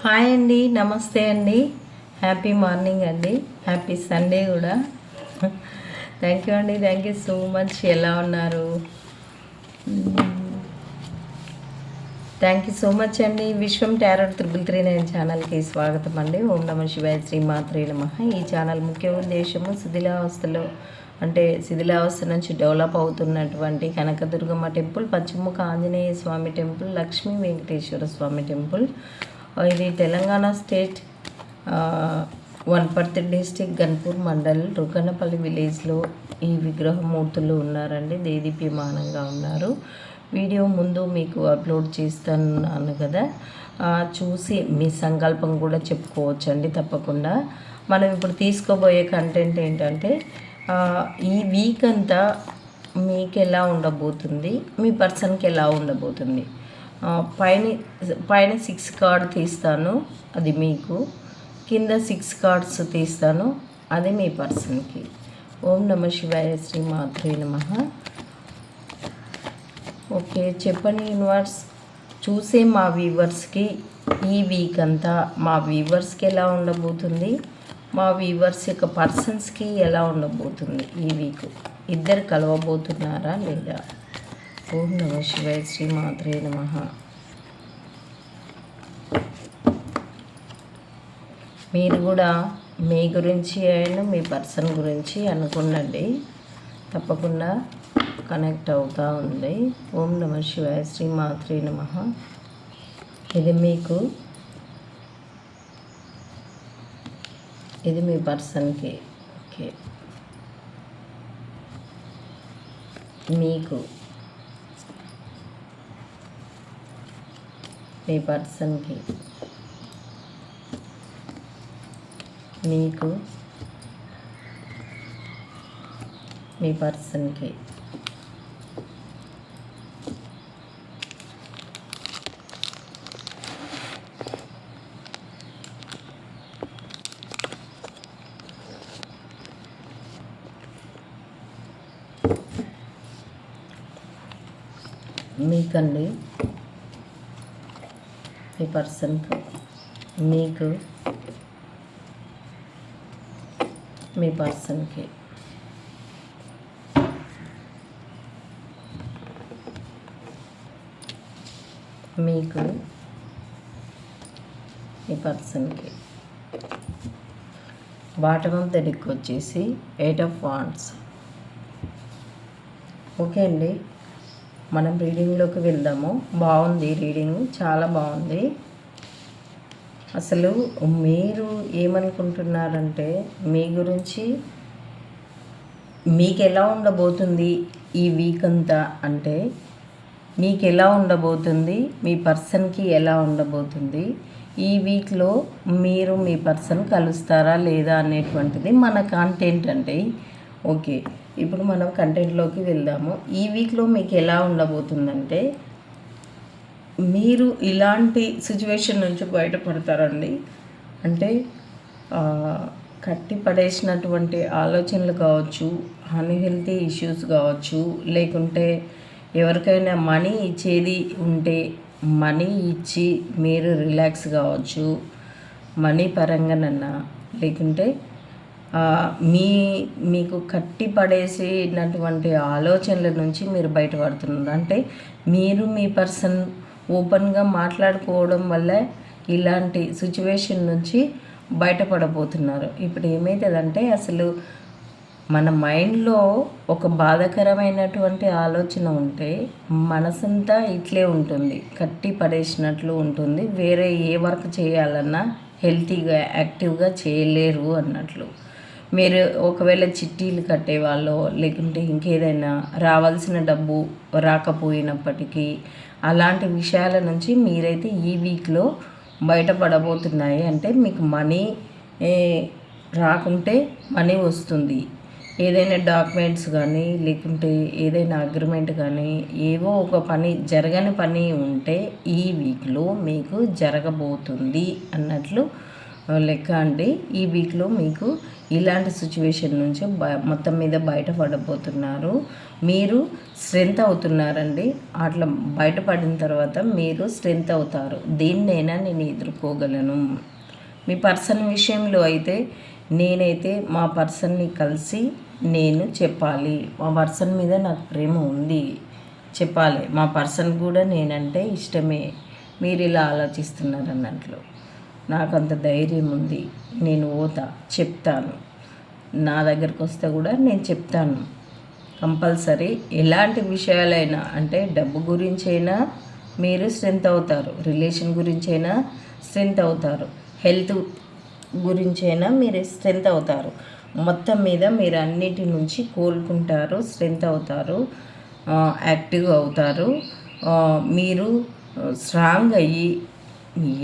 Hi అండి నమస్తే అండి. హ్యాపీ మార్నింగ్ అండి. హ్యాపీ సండే కూడా. థ్యాంక్ యూ అండి థ్యాంక్ యూ సో మచ్ ఎలా ఉన్నారు? థ్యాంక్ యూ సో మచ్ అండి. Vishwam tarot triple three nine ఛానల్కి స్వాగతం అండి. ఓం నమ శివాయ శ్రీ మాత్రే నమ. ఈ ఛానల్ ముఖ్య ఉద్దేశము శిథిలావస్థలో అంటే శిథిలావస్థ నుంచి డెవలప్ అవుతున్నటువంటి Kanakadurgamma temple Paschimukha Anjaneya Swamy temple Lakshmi Venkateswara Swamy temple ఇది తెలంగాణ స్టేట్ ఆ, వన్పర్తి డిస్టిక్ గన్పూర్ మండల్ రుగనపల్లి విలేజ్లో ఈ విగ్రహమూర్తులు ఉన్నారండి. దేదీప్యమానంగా ఉన్నారు. వీడియో ముందు మీకు అప్లోడ్ చేస్తాను కదా. చూసి మీ సంకల్పం కూడా చెప్పుకోవచ్చండి తప్పకుండా. మనం ఇప్పుడు తీసుకోబోయే కంటెంట్ ఏంటంటే ఈ వీక్ అంతా మీకు ఎలా ఉండబోతుంది? మీ పర్సన్కి ఎలా ఉండబోతుంది? పైన పైన సిక్స్ కార్డ్ తీస్తాను. అది మీకు. కింద సిక్స్ కార్డ్స్ తీస్తాను. అది మీ పర్సన్కి ఓం నమ శివాయ శ్రీ మాత్రే నమ. ఓకే చెప్పండి యూనివర్స్ చూసే మా వ్యూవర్స్కి ఈ వీక్ అంతా మా వ్యూవర్స్కి ఎలా ఉండబోతుంది? మా వ్యూవర్స్ యొక్క పర్సన్స్కి ఎలా ఉండబోతుంది ఈ వీక్ ఇద్దరు కలవబోతున్నారా లేదా? ఓం నమ శివాయ శ్రీ మాత్రే నమ. మీరు కూడా మీ గురించి అండ్ మీ పర్సన్ గురించి అనుకున్నండి. తప్పకుండా కనెక్ట్ అవుతూ ఉంది. ఓం నమ శివాయ శ్రీ మాత్రే నమ. ఇది మీకు ఇది మీ పర్సన్కి. ఓకే. మీకు మీ పర్సన్కి మీకు మీ పర్సన్కి మీకండి మీ పర్సన్కి మీకు మీ పర్సన్కి మీకు మీ పర్సన్కి బాటమ్ ఆఫ్ ద డిక్ వచ్చేసి ఎయిట్ ఆఫ్ వాండ్స్ ఓకే అండి? మనం రీడింగ్లోకి వెళ్దాము. బాగుంది రీడింగ్ చాలా బాగుంది. అసలు మీరు ఏమనుకుంటున్నారంటే మీ గురించి మీకు ఎలా ఉండబోతుంది ఈ వీక్ అంతా అంటే మీకు ఎలా ఉండబోతుంది మీ పర్సన్కి ఎలా ఉండబోతుంది ఈ వీక్లో మీరు మీ పర్సన్ కలుస్తారా లేదా అనేటువంటిది మన కాంటెంట్ అంటే ఓకే ఇప్పుడు మనం కంటెంట్లోకి వెళ్దాము. ఈ వీక్లో మీకు ఎలా ఉండబోతుందంటే మీరు ఇలాంటి సిచ్యువేషన్ నుంచి బయటపడతారండి. అంటే కట్టి పడేసినటువంటి ఆలోచనలు కావచ్చు అన్హెల్తీ ఇష్యూస్ కావచ్చు లేకుంటే ఎవరికైనా మనీ ఇచ్చేది ఉంటే మనీ ఇచ్చి మీరు రిలాక్స్ కావచ్చు మనీ పరంగానన్నా లేకుంటే మీ మీకు కట్టి పడేసినటువంటి ఆలోచనల నుంచి మీరు బయటపడుతున్నారు. అంటే మీరు మీ పర్సన్ ఓపెన్గా మాట్లాడుకోవడం వల్ల ఇలాంటి సిచ్యువేషన్ నుంచి బయటపడబోతున్నారు. ఇప్పుడు ఏమవుతుందంటే అసలు మన మైండ్లో ఒక బాధాకరమైనటువంటి ఆలోచన ఉంటే మనసంతా ఇట్లే ఉంటుంది. కట్టి పడేసినట్లు ఉంటుంది. వేరే ఏ వర్క్ చేయాలన్నా హెల్తీగా యాక్టివ్గా చేయలేరు అన్నట్లు. మీరు ఒకవేళ చిట్టీలు కట్టేవాళ్ళో లేకుంటే ఇంకేదైనా రావాల్సిన డబ్బు రాకపోయినప్పటికీ అలాంటి విషయాల నుంచి మీరైతే ఈ వీక్లో బయటపడబోతున్నాయి. అంటే మీకు మనీ రాకుంటే మనీ వస్తుంది. ఏదైనా డాక్యుమెంట్స్ కానీ లేకుంటే ఏదైనా అగ్రిమెంట్ కానీ ఏవో ఒక పని జరగని పని ఉంటే ఈ వీక్లో మీకు జరగబోతుంది అన్నట్లు లెక్క అండి ఈ వీక్లో మీకు ఇలాంటి సిచ్యువేషన్ నుంచి మొత్తం మీద బయటపడబోతున్నారు. మీరు స్ట్రెంత్ అవుతున్నారండి. అట్లా బయటపడిన తర్వాత మీరు స్ట్రెంత్ అవుతారు. దేన్నైనా నేను ఎదుర్కోగలను. మీ పర్సన్ విషయంలో అయితే నేనైతే మా పర్సన్ని కలిసి నేను చెప్పాలి. మా పర్సన్ మీద నాకు ప్రేమ ఉంది. చెప్పాలి. మా పర్సన్ కూడా నేనంటే ఇష్టమే. మీరు ఇలా ఆలోచిస్తున్నారు అన్నట్లు నాకు అంత ధైర్యం ఉంది. నేను ఓతా చెప్తాను. నా దగ్గరకు వస్తే కూడా నేను చెప్తాను. కంపల్సరీ ఎలాంటి విషయాలైనా అంటే డబ్బు గురించైనా మీరు స్ట్రెంత్ అవుతారు. రిలేషన్ గురించైనా స్ట్రెంత్ అవుతారు. హెల్త్ గురించైనా మీరు స్ట్రెంత్ అవుతారు. మొత్తం మీద మీరు అన్నిటి నుంచి కోలుకుంటారు స్ట్రెంత్ అవుతారు యాక్టివ్ అవుతారు. మీరు స్ట్రాంగ్ అయ్యి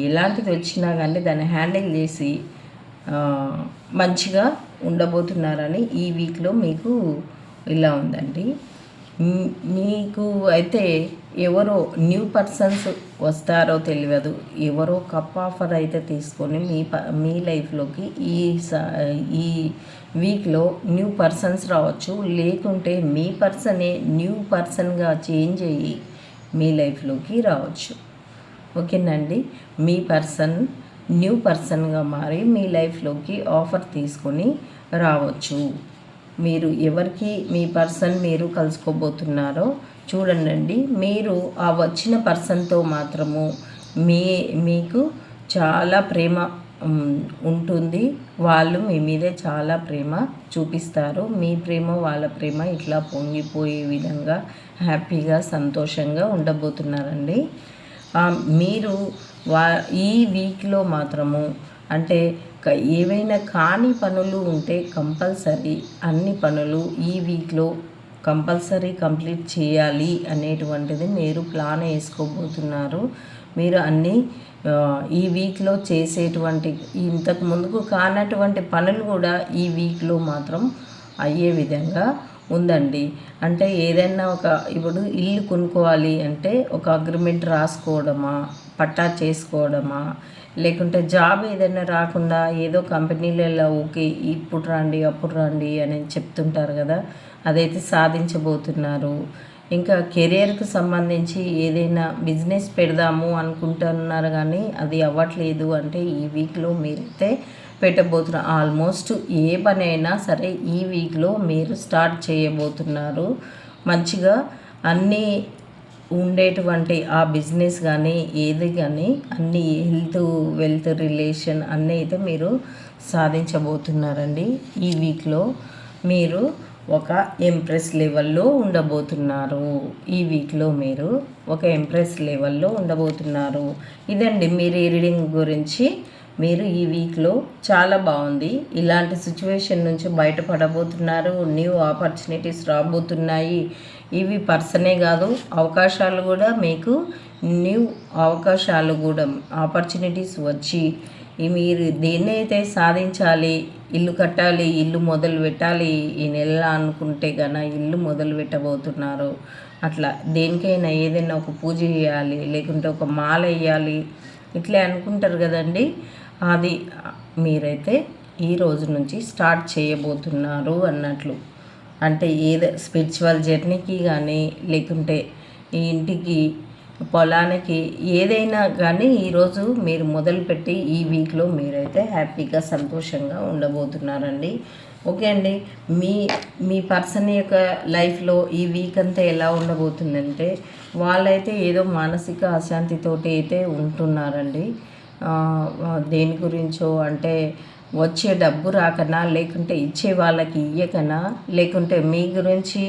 ఎలాంటిది వచ్చినా కానీ దాన్ని హ్యాండిల్ చేసి మంచిగా ఉండబోతున్నారని ఈ వీక్లో మీకు ఇలా ఉందండి. మీకు అయితే ఎవరో న్యూ పర్సన్స్ వస్తారో తెలియదు. ఎవరో కప్ ఆఫర్ అయితే తీసుకొని మీ ప మీ లైఫ్లోకి ఈ ఈ వీక్లో న్యూ పర్సన్స్ రావచ్చు. లేకుంటే మీ పర్సనే న్యూ పర్సన్గా చేంజ్ అయ్యి మీ లైఫ్లోకి రావచ్చు. ఓకేనండి. మీ పర్సన్ న్యూ పర్సన్గా మారి మీ లైఫ్లోకి ఆఫర్ తీసుకొని రావచ్చు. మీరు ఎవరికి మీ పర్సన్ మీరు కలుసుకోబోతున్నారో చూడండి మీరు ఆ వచ్చిన పర్సన్తో మాత్రము మీ మీకు చాలా ప్రేమ ఉంటుంది. వాళ్ళు మీ మీదే చాలా ప్రేమ చూపిస్తారు. మీ ప్రేమ వాళ్ళ ప్రేమ ఇట్లా పొంగిపోయే విధంగా హ్యాపీగా సంతోషంగా ఉండబోతున్నారండి. మీరు వా ఈ వీక్లో మాత్రము అంటే ఏవైనా కాని పనులు ఉంటే కంపల్సరీ అన్ని పనులు ఈ వీక్లో కంపల్సరీ కంప్లీట్ చేయాలి అనేటువంటిది మీరు ప్లాన్ వేసుకోబోతున్నారు. మీరు అన్నీ ఈ వీక్లో చేసేటువంటి ఇంతకు ముందుకు కానటువంటి పనులు కూడా ఈ వీక్లో మాత్రం అయ్యే విధంగా ఉందండి. అంటే ఏదైనా ఒక ఇప్పుడు ఇల్లు కొనుక్కోవాలి అంటే ఒక అగ్రిమెంట్ రాసుకోవడమా? పట్టా చేసుకోవడమా? లేకుంటే జాబ్ ఏదైనా రాకుండా ఏదో కంపెనీలలో ఓకే ఇప్పుడు రండి అప్పుడు రండి అని చెప్తుంటారు కదా అదైతే సాధించబోతున్నారు. ఇంకా కెరియర్కు సంబంధించి ఏదైనా బిజినెస్ పెడదాము అనుకుంటున్నారు కానీ అది అవ్వట్లేదు అంటే ఈ వీక్లో మీరైతే పెట్టబోతున్నారు ఆల్మోస్ట్ ఏ పని అయినా సరే ఈ వీక్లో మీరు స్టార్ట్ చేయబోతున్నారు. మంచిగా అన్నీ ఉండేటువంటి ఆ బిజినెస్ కానీ ఏది కానీ అన్ని హెల్త్ వెల్త్ రిలేషన్ అన్నీ అయితే మీరు సాధించబోతున్నారండి. ఈ వీక్లో మీరు ఒక ఎంప్రెస్ లెవెల్లో ఉండబోతున్నారు. ఈ వీక్లో మీరు ఒక ఎంప్రెస్ లెవెల్లో ఉండబోతున్నారు. ఇదండి మీరు ఈ రీడింగ్ గురించి మీరు ఈ వీక్లో చాలా బాగుంది. ఇలాంటి సిచ్యువేషన్ నుంచి బయటపడబోతున్నారు. న్యూ ఆపర్చునిటీస్ రాబోతున్నాయి. ఇవి పర్సనే కాదు అవకాశాలు కూడా మీకు న్యూ అవకాశాలు కూడా ఆపర్చునిటీస్ వచ్చి మీరు దేన్నైతే సాధించాలి ఇల్లు కట్టాలి ఇల్లు మొదలు పెట్టాలి ఈ నెల అనుకుంటే గన ఇల్లు మొదలు పెట్టబోతున్నారు. అట్లా దేనికైనా ఏదైనా ఒక పూజ చేయాలి లేకుంటే ఒక మాల వేయాలి ఇట్లే అనుకుంటారు కదండి. అది మీరైతే ఈ రోజు నుంచి స్టార్ట్ చేయబోతున్నారు అన్నట్లు. అంటే ఏదో స్పిరిచువల్ జర్నీకి కానీ లేకుంటే ఈ ఇంటికి పొలానికి ఏదైనా కానీ ఈరోజు మీరు మొదలుపెట్టి ఈ వీక్లో మీరైతే హ్యాపీగా సంతోషంగా ఉండబోతున్నారండి. ఓకే అండి. మీ మీ పర్సన్ యొక్క లైఫ్లో ఈ వీక్ అంతా ఎలా ఉండబోతుందంటే వాళ్ళైతే ఏదో మానసిక అశాంతితోటి అయితే ఉంటున్నారండి. దేని గురించో అంటే వచ్చే డబ్బు రాకనా లేకుంటే ఇచ్చే వాళ్ళకి ఇయ్యకనా లేకుంటే మీ గురించి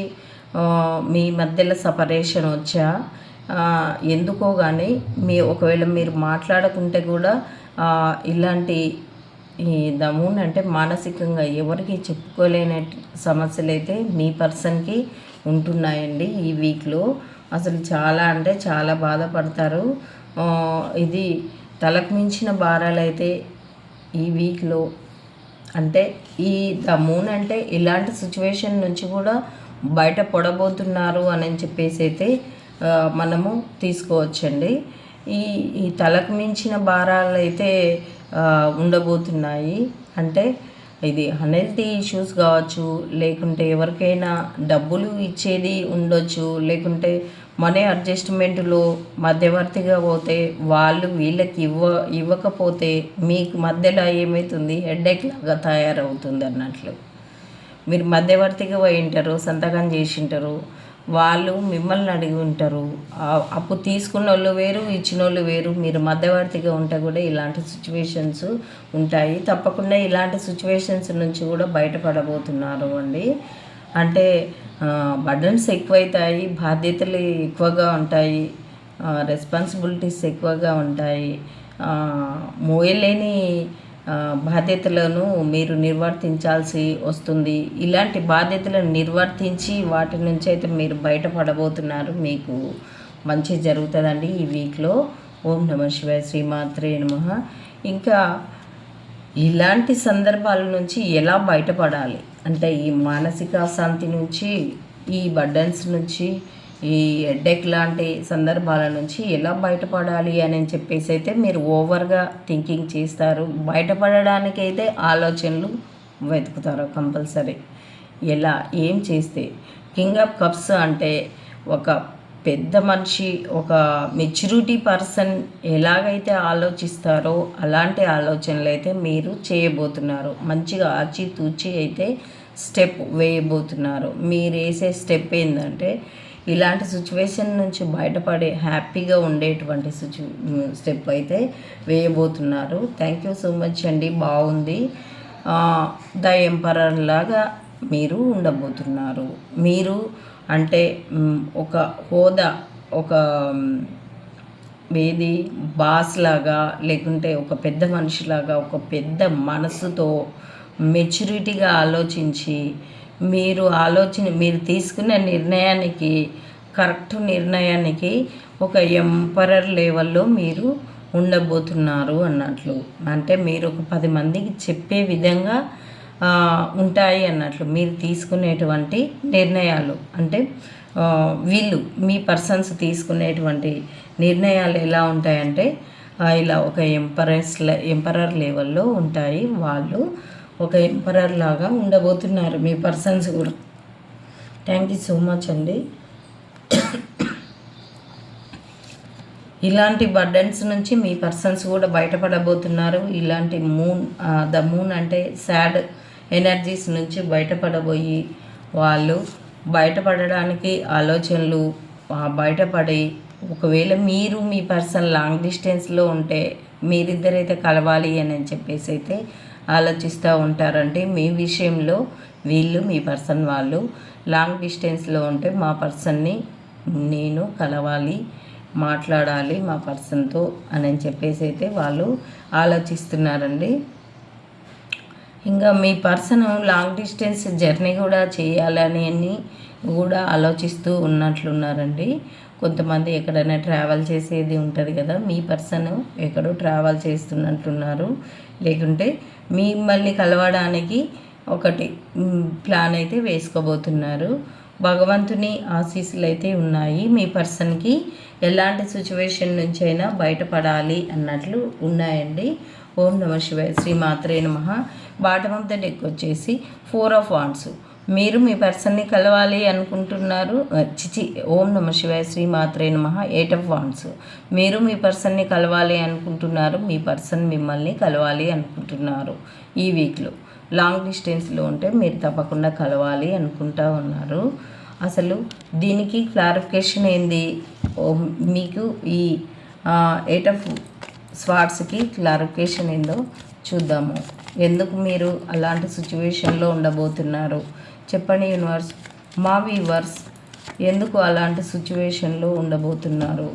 మీ మధ్యలో సపరేషన్ వచ్చా? ఎందుకో కానీ మీ ఒకవేళ మీరు మాట్లాడకుంటే కూడా ఇలాంటి ఈ దమూన్ అంటే మానసికంగా ఎవరికి చెప్పుకోలేని సమస్యలు అయితే మీ పర్సన్కి ఉంటున్నాయండి ఈ వీక్లో. అసలు చాలా అంటే చాలా బాధపడతారు. ఇది తలకు మించిన భారాలు అయితే ఈ వీక్లో అంటే ఈ ద మూన్ అంటే ఇలాంటి సిచ్యువేషన్ నుంచి కూడా బయట పడబోతున్నారు అని చెప్పేసి అయితే మనము తీసుకోవచ్చండి. ఈ ఈ తలకు మించిన భారాలు అయితే ఉండబోతున్నాయి. అంటే ఇది అన్హెల్తీ ఇష్యూస్ కావచ్చు లేకుంటే ఎవరికైనా డబ్బులు ఇచ్చేది ఉండొచ్చు లేకుంటే మనీ అడ్జస్ట్మెంట్లో మధ్యవర్తిగా పోతే వాళ్ళు వీళ్ళకి ఇవ్వ ఇవ్వకపోతే మీకు మధ్యలో ఏమవుతుంది? హెడ్ఏక్ లాగా తయారవుతుంది అన్నట్లు. మీరు మధ్యవర్తిగా పోయి ఉంటారు సంతకం చేసింటారు వాళ్ళు మిమ్మల్ని అడిగి ఉంటారు. అప్పు తీసుకున్న వాళ్ళు వేరు ఇచ్చిన వాళ్ళు వేరు. మీరు మధ్యవర్తిగా ఉంటే కూడా ఇలాంటి సిచ్యువేషన్స్ ఉంటాయి. తప్పకుండా ఇలాంటి సిచ్యువేషన్స్ నుంచి కూడా బయటపడబోతున్నారు అండి. అంటే బర్డన్స్ ఎక్కువైతాయి బాధ్యతలు ఎక్కువగా ఉంటాయి రెస్పాన్సిబిలిటీస్ ఎక్కువగా ఉంటాయి. మోయలేని బాధ్యతలను మీరు నిర్వర్తించాల్సి వస్తుంది. ఇలాంటి బాధ్యతలను నిర్వర్తించి వాటి నుంచి అయితే మీరు బయటపడబోతున్నారు. మీకు మంచి జరుగుతుందండి ఈ వీక్లో. ఓం నమ శివాయ శ్రీమాత్రే నమ. ఇంకా ఇలాంటి సందర్భాల నుంచి ఎలా బయటపడాలి? అంటే ఈ మానసిక అశాంతి నుంచి ఈ బర్డన్స్ నుంచి ఈ హెడ్ఏక్ లాంటి సందర్భాల నుంచి ఎలా బయటపడాలి అని చెప్పేసి అయితే మీరు ఓవర్గా థింకింగ్ చేస్తారు. బయటపడడానికి అయితే ఆలోచనలు వెతుకుతారు కంపల్సరీ. ఎలా? ఏం చేస్తే? కింగ్ ఆఫ్ కప్స్ అంటే ఒక పెద్ద మనిషి ఒక మెచ్యూరిటీ పర్సన్ ఎలాగైతే ఆలోచిస్తారో అలాంటి ఆలోచనలు అయితే మీరు చేయబోతున్నారు. మంచిగా ఆచితూచి అయితే స్టెప్ వేయబోతున్నారు. మీరు వేసే స్టెప్ ఏంటంటే ఇలాంటి సిచ్యువేషన్ నుంచి బయటపడే హ్యాపీగా ఉండేటువంటి సిచ్యు స్టెప్ అయితే వేయబోతున్నారు. థ్యాంక్ యూ సో మచ్ అండి. బాగుంది. ద ఎంపరర్ లాగా మీరు ఉండబోతున్నారు. మీరు అంటే ఒక హోదా ఒక వేది ఏది బాస్ లాగా లేకుంటే ఒక పెద్ద మనిషిలాగా ఒక పెద్ద మనసుతో మెచ్యూరిటీగా ఆలోచించి మీరు ఆలోచన మీరు తీసుకునే నిర్ణయానికి కరెక్ట్ నిర్ణయానికి ఒక ఎంపరర్ లెవెల్లో మీరు ఉండబోతున్నారు అన్నట్లు. అంటే మీరు ఒక పది మందికి చెప్పే విధంగా ఉంటాయి అన్నట్లు మీరు తీసుకునేటువంటి నిర్ణయాలు. అంటే వీళ్ళు మీ పర్సన్స్ తీసుకునేటువంటి నిర్ణయాలు ఎలా ఉంటాయంటే ఇలా ఒక ఎంపరర్స్ ఎంపరర్ లెవెల్లో ఉంటాయి. వాళ్ళు ఒక ఎంపరర్ లాగా ఉండబోతున్నారు మీ పర్సన్స్ కూడా. థ్యాంక్ యూ సో మచ్ అండి. ఇలాంటి బర్డన్స్ నుంచి మీ పర్సన్స్ కూడా బయటపడబోతున్నారు. ఇలాంటి మూన్ ద మూన్ అంటే సాడ్ ఎనర్జీస్ నుంచి బయటపడబోయి వాళ్ళు బయటపడడానికి ఆలోచనలు బయటపడి ఒకవేళ మీరు మీ పర్సన్ లాంగ్ డిస్టెన్స్లో ఉంటే మీరిద్దరైతే కలవాలి అని చెప్పేసి అయితే ఆలోచిస్తూ ఉంటారంటే మీ విషయంలో వీళ్ళు మీ పర్సన్ వాళ్ళు లాంగ్ డిస్టెన్స్లో ఉంటే మా పర్సన్ని నేను కలవాలి మాట్లాడాలి మా పర్సన్తో అని చెప్పేసి అయితే వాళ్ళు ఆలోచిస్తున్నారండి. ఇంకా మీ పర్సన్ లాంగ్ డిస్టెన్స్ జర్నీ కూడా చేయాలని అని కూడా ఆలోచిస్తూ ఉన్నట్లున్నారండి. కొంతమంది ఎక్కడైనా ట్రావెల్ చేసేది ఉంటుంది కదా మీ పర్సన్ ఎక్కడో ట్రావెల్ చేస్తున్నట్లున్నారు. లేకుంటే మిమ్మల్ని కలవడానికి ఒకటి ప్లాన్ అయితే వేసుకోబోతున్నారు. భగవంతుని ఆశీస్సులు అయితే ఉన్నాయి. మీ పర్సన్కి ఎలాంటి సిచ్యువేషన్ నుంచి అయినా బయటపడాలి అన్నట్లు ఉన్నాయండి. ఓం నమ శివాయ. శ్రీ మాత్రే నమ. బాటమ్ ఆఫ్ ద డెక్ వచ్చేసి ఫోర్ ఆఫ్ వాండ్స్ మీరు మీ పర్సన్ని కలవాలి అనుకుంటున్నారు. చిచి ఓం నమ శివాయ శ్రీ మాత్రే నమ ఎయిట్ ఆఫ్ వాన్స్. మీరు మీ పర్సన్ని కలవాలి అనుకుంటున్నారు. మీ పర్సన్ మిమ్మల్ని కలవాలి అనుకుంటున్నారు ఈ వీక్లో. లాంగ్ డిస్టెన్స్లో ఉంటే మీరు తప్పకుండా కలవాలి అనుకుంటా ఉన్నారు. అసలు దీనికి క్లారిఫికేషన్ ఏంది? మీకు ఈ ఎయిట్ ఆఫ్ స్వాట్స్కి క్లారిఫికేషన్ ఏందో చూద్దాము. ఎందుకు మీరు అలాంటి సిచ్యువేషన్లో ఉండబోతున్నారు? చెప్పండి యూనివర్స్. మా వీవర్స్ ఎందుకు అలాంటి సిచ్యువేషన్లో ఉండబోతున్నారు?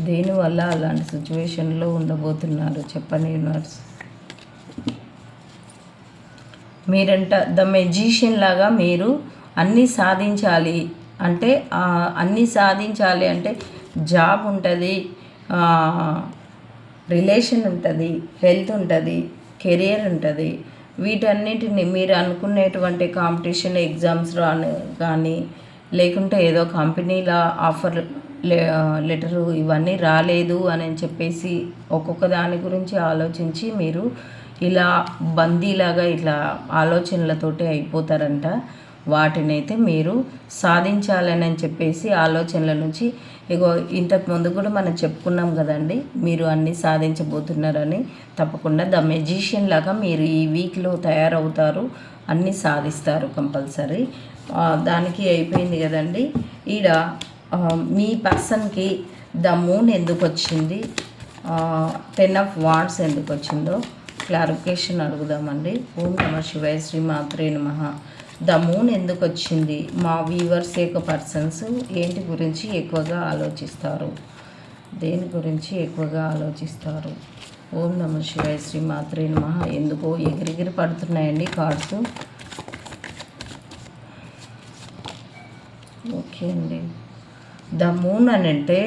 దేనివల్ల అలాంటి సిచ్యువేషన్లో ఉండబోతున్నారు? చెప్పండి యూనివర్స్. మీరంట ద మెజిషియన్ లాగా మీరు అన్నీ సాధించాలి అంటే అన్నీ సాధించాలి అంటే జాబ్ ఉంటుంది. రిలేషన్ ఉంటుంది హెల్త్ ఉంటుంది కెరియర్ ఉంటుంది. వీటన్నిటిని మీరు అనుకునేటువంటి కాంపిటీషన్ ఎగ్జామ్స్ రాను కానీ లేకుంటే ఏదో కంపెనీల ఆఫర్ లెటరు ఇవన్నీ రాలేదు అని చెప్పేసి ఒక్కొక్క దాని గురించి ఆలోచించి మీరు ఇలా బందీలాగా ఇట్లా ఆలోచనలతోటి అయిపోతారంట. వాటిని అయితే మీరు సాధించాలని అని చెప్పేసి ఆలోచనల నుంచి ఇగో ఇంతకు ముందు కూడా మనం చెప్పుకున్నాం కదండి మీరు అన్నీ సాధించబోతున్నారని. తప్పకుండా ద మెజిషియన్ లాగా మీరు ఈ వీక్లో తయారవుతారు అన్నీ సాధిస్తారు కంపల్సరీ. దానికి అయిపోయింది కదండి. ఈడ మీ పర్సన్కి ద మూన్ ఎందుకు వచ్చింది టెన్ ఆఫ్ వార్డ్స్ ఎందుకు వచ్చిందో క్లారిఫికేషన్ అడుగుదామండి. ఓం నమ శివాయ శ్రీ మాత్రే నమ. ద మూన్ ఎందుకు వచ్చింది? మా వీవర్స్ యొక్క పర్సన్స్ ఏంటి గురించి ఎక్కువగా ఆలోచిస్తారు? దేని గురించి ఎక్కువగా ఆలోచిస్తారు? ఓం నమ శివాయ శ్రీ మాత్రే నమ. ఎందుకో ఎగిరిగిరి పడుతున్నాయండి కార్డ్స్. ఓకే అండి. ద మూన్ అని అంటే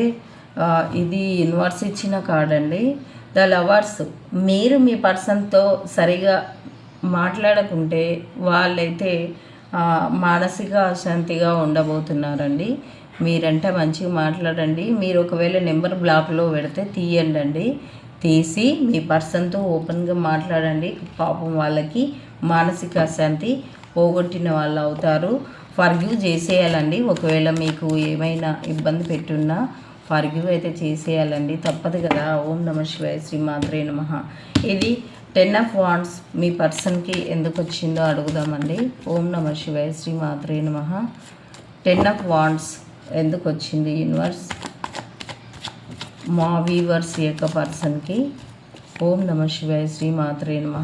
ఇది యూనివర్స్ ఇచ్చిన కార్డ్ అండి. ద లవర్స్ మీరు మీ పర్సన్తో సరిగా మాట్లాడకుంటే వాళ్ళైతే మానసిక అశాంతిగా ఉండబోతున్నారండి. మీరంటే మంచిగా మాట్లాడండి. మీరు ఒకవేళ నెంబర్ బ్లాక్లో పెడితే తీయండి అండి తీసి మీ పర్సన్తో ఓపెన్గా మాట్లాడండి. పాపం వాళ్ళకి మానసిక అశాంతి పోగొట్టిన వాళ్ళు అవుతారు. ఫర్గ్యూ చేసేయాలండి. ఒకవేళ మీకు ఏమైనా ఇబ్బంది పెట్టున్నా ఫర్గ్యూ అయితే చేసేయాలండి. తప్పదు కదా. ఓం నమ శివాయ శ్రీ మాత్రే నమ. ఇది టెన్ ఆఫ్ వాండ్స్ మీ పర్సన్కి ఎందుకు వచ్చిందో అడుగుదామండి. ఓం నమ శివాయ శ్రీ మాత్రే నమ. టెన్ ఆఫ్ వాండ్స్ ఎందుకు వచ్చింది యూనివర్స్? మా వీవర్స్ యొక్క పర్సన్కి. ఓం నమ శివాయ శ్రీ మాత్రే నమ.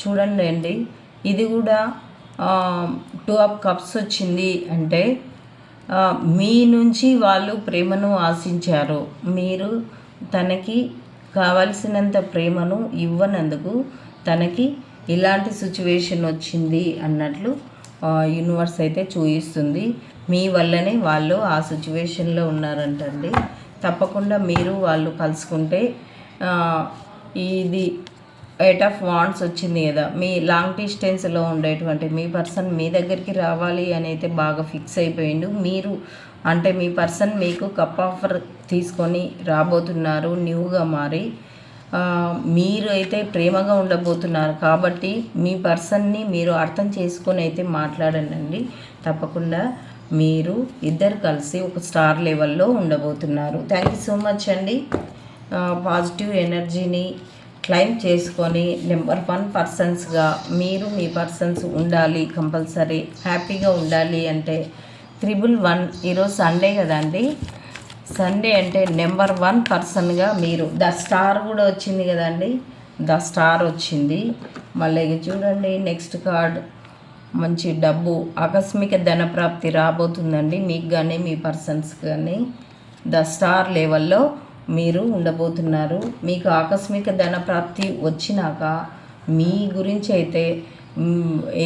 చూడండి అండి ఇది కూడా టూ ఆఫ్ కప్స్ వచ్చింది అంటే మీ నుంచి వాళ్ళు ప్రేమను ఆశించారు. మీరు తనకి కావలసినంత ప్రేమను ఇవ్వనందుకు తనకి ఇలాంటి సిచ్యువేషన్ వచ్చింది అన్నట్లు యూనివర్స్ అయితే చూపిస్తుంది మీ వల్లనే వాళ్ళు ఆ సిచ్యువేషన్లో ఉన్నారంటండి. తప్పకుండా మీరు వాళ్ళు కలుసుకుంటే ఇది ఎయిట్ ఆఫ్ వాండ్స్ వచ్చింది కదా. మీ లాంగ్ డిస్టెన్స్లో ఉండేటువంటి మీ పర్సన్ మీ దగ్గరికి రావాలి అని అయితే బాగా ఫిక్స్ అయిపోయిండు. మీరు అంటే మీ పర్సన్ మీకు కప్ ఆఫర్ తీసుకొని రాబోతున్నారు న్యూగా మారి. మీరు అయితే ప్రేమగా ఉండబోతున్నారు కాబట్టి మీ పర్సన్ని మీరు అర్థం చేసుకొని అయితే మాట్లాడండి. తప్పకుండా మీరు ఇద్దరు కలిసి ఒక స్టార్ లెవెల్లో ఉండబోతున్నారు. థ్యాంక్ యూ సో మచ్ అండి. పాజిటివ్ ఎనర్జీని క్లైమ్ చేసుకొని నెంబర్ వన్ పర్సన్స్గా మీరు మీ పర్సన్స్ ఉండాలి కంపల్సరీ హ్యాపీగా ఉండాలి అంటే త్రిబుల్ వన్. ఈరోజు సండే కదండి. సండే అంటే నెంబర్ వన్ పర్సన్గా మీరు. ద స్టార్ కూడా వచ్చింది కదండి. ద స్టార్ వచ్చింది. మళ్ళీ చూడండి నెక్స్ట్ కార్డ్. మంచి డబ్బు. ఆకస్మిక ధనప్రాప్తి రాబోతుందండి. మీకు కానీ మీ పర్సన్స్ కానీ ద స్టార్ లెవెల్లో మీరు ఉండబోతున్నారు. మీకు ఆకస్మిక ధన ప్రాప్తి వచ్చినాక మీ గురించి అయితే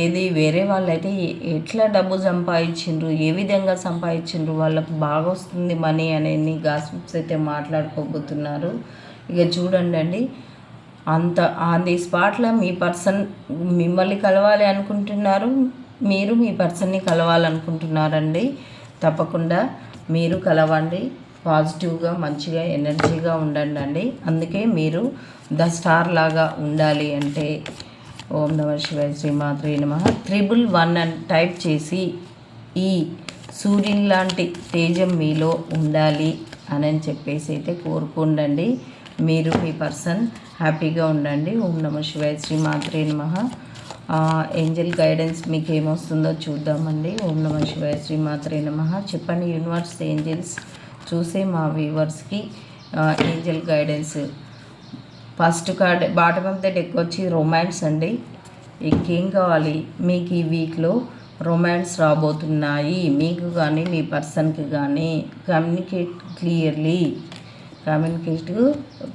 ఏది వేరే వాళ్ళైతే ఎట్లా డబ్బు సంపాదించిండ్రు? ఏ విధంగా సంపాదించిండ్రు? వాళ్ళకు బాగా వస్తుంది మనీ అనేది గాసిప్స్ అయితే మాట్లాడుకోబోతున్నారు. ఇక చూడండి అండి అంత ఆన్ ది స్పాట్లో మీ పర్సన్ మిమ్మల్ని కలవాలి అనుకుంటున్నారు. మీరు మీ పర్సన్ని కలవాలనుకుంటున్నారండి. తప్పకుండా మీరు కలవండి. పాజిటివ్గా మంచిగా ఎనర్జీగా ఉండండి అండి అందుకే మీరు ద స్టార్ లాగా ఉండాలి అంటే ఓం నమ శివాయ శ్రీమాత్రి నమ. త్రిబుల్ వన్ అని టైప్ చేసి ఈ సూర్యుని లాంటి తేజం మీలో ఉండాలి అని చెప్పేసి అయితే కోరుకోండి మీరు మీ పర్సన్ హ్యాపీగా ఉండండి. ఓం నమ శివాయ శ్రీమాత్రే నమ. ఏంజల్ గైడెన్స్ మీకు ఏమొస్తుందో చూద్దామండి. ఓం నమ శివాయ శ్రీమాత్రే నమ. చెప్పండి యూనివర్స్ ఏంజల్స్ చూసే మా వ్యూవర్స్కి angel guidance first card bottom of the deck వచ్చి రొమాన్స్ అండి. ఇంకేం కావాలి? మీకు ఈ వీక్లో రొమాన్స్ రాబోతున్నాయి. మీకు కానీ మీ పర్సన్కి కానీ communicate clearly communicate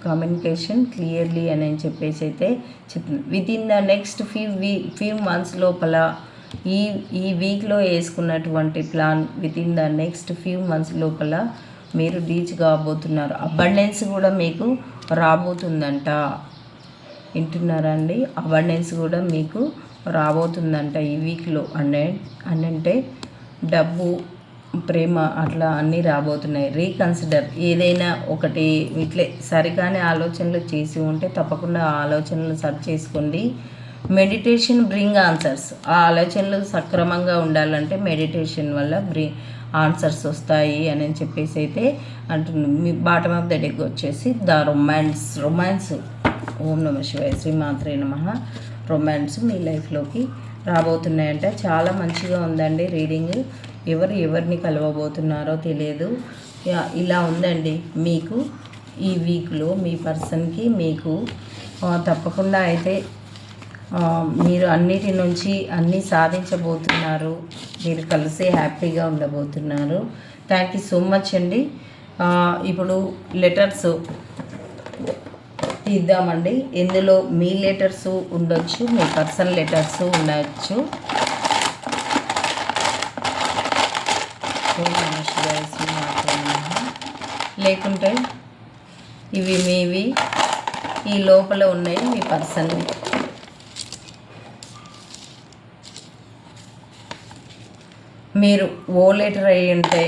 communication clearly అని చెప్పేసి అయితే చెప్తుంది within the next few we few months లోపల ఈ ఈ వీక్లో వేసుకున్నటువంటి plan within the next few months లోపల మీరు రీచ్ కాబోతున్నారు. అబండెన్స్ కూడా మీకు రాబోతుందంట. వింటున్నారా అండి? కూడా మీకు రాబోతుందంట ఈ వీక్లో అంటే అంటే డబ్బు ప్రేమ అట్లా అన్నీ రాబోతున్నాయి. రీకన్సిడర్ ఏదైనా ఒకటి ఇట్లే సరికాని ఆలోచనలు చేసి ఉంటే తప్పకుండా ఆ ఆలోచనలు సరి చేసుకోండి. మెడిటేషన్ బ్రింగ్ ఆన్సర్స్ ఆ ఆలోచనలు సక్రమంగా ఉండాలంటే మెడిటేషన్ వల్ల బ్రింగ్ ఆన్సర్స్ వస్తాయి అని చెప్పేసి అయితే అంటుంది మీ బాటమ్ ఆఫ్ ద డెక్ వచ్చేసి ద రొమాన్స్ రొమాన్స్. ఓం నమ శివాయ శ్రీమాత్రే నమ. రొమాన్స్ మీ లైఫ్లోకి రాబోతున్నాయంటే. చాలా మంచిగా ఉందండి రీడింగ్ ఎవరు ఎవరిని కలవబోతున్నారో తెలియదు. ఇలా ఉందండి. మీకు ఈ వీక్లో మీ పర్సన్కి మీకు తప్పకుండా అయితే మీరు అన్నిటి నుంచి అన్నీ సాధించబోతున్నారు. మీరు కలిసి హ్యాపీగా ఉండబోతున్నారు. థ్యాంక్ యూ సో మచ్ అండి. ఇప్పుడు లెటర్స్ తీద్దామండి. ఇందులో మీ లెటర్స్ ఉండొచ్చు మీ పర్సన్ లెటర్స్ ఉండొచ్చు. లేకుంటే ఇవి మీవి ఈ లోపల ఉన్నాయి మీ పర్సన్ మీరు ఓ లెటర్ అయి ఉంటే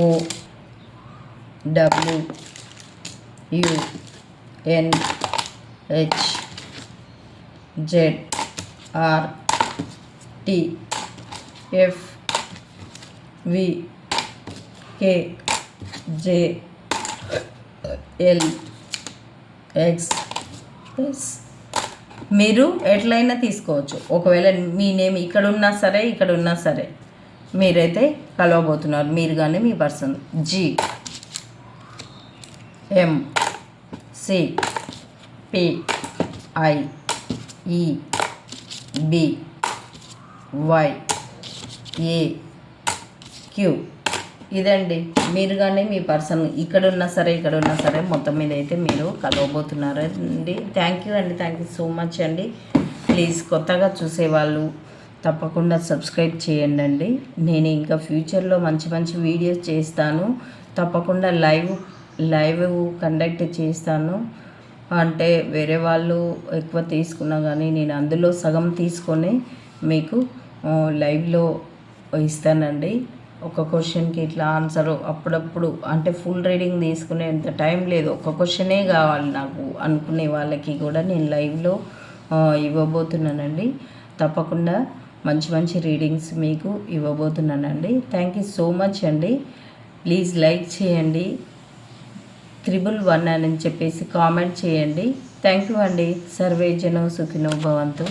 O W U N H Z R T F V K J L X S. మీరు ఎట్లయినా తీసుకోవచ్చు. ఒకవేళ మీ నేమ్ ఇక్కడ ఉన్నా సరే ఇక్కడ ఉన్నా సరే. మీరైతే కలవబోతున్నారు. మీరు కానీ మీ person. G. M. C. P. I. E. B. Y. A. Q. ఇదండి. మీరు కానీ మీ పర్సన్ ఇక్కడున్నా సరే ఇక్కడున్నా సరే మొత్తం మీద అయితే మీరు కలవబోతున్నారండి. థ్యాంక్ యూ అండి. థ్యాంక్ యూ సో మచ్ అండి. ప్లీజ్ కొత్తగా చూసేవాళ్ళు తప్పకుండా సబ్స్క్రైబ్ చేయండి అండి నేను ఇంకా ఫ్యూచర్లో మంచి మంచి వీడియోస్ చేస్తాను. తప్పకుండా లైవ్ లైవ్ కండక్ట్ చేస్తాను. అంటే వేరే వాళ్ళు ఎక్కువ తీసుకున్నా కానీ నేను అందులో సగం తీసుకొని మీకు లైవ్లో ఇస్తానండి. ఒక క్వశ్చన్కి ఇట్లా ఆన్సర్ అప్పుడప్పుడు అంటే ఫుల్ రీడింగ్ తీసుకునేంత టైం లేదు. ఒక క్వశ్చనే కావాలి నాకు అనుకునే వాళ్ళకి కూడా నేను లైవ్లో ఇవ్వబోతున్నానండి. తప్పకుండా మంచి మంచి రీడింగ్స్ మీకు ఇవ్వబోతున్నానండి. థ్యాంక్ యూ సో మచ్ అండి. ప్లీజ్ లైక్ చేయండి. త్రిబుల్ వన్ అని చెప్పేసి కామెంట్ చేయండి. థ్యాంక్ యూ అండి. సర్వేజనో సుఖినో భవంతు.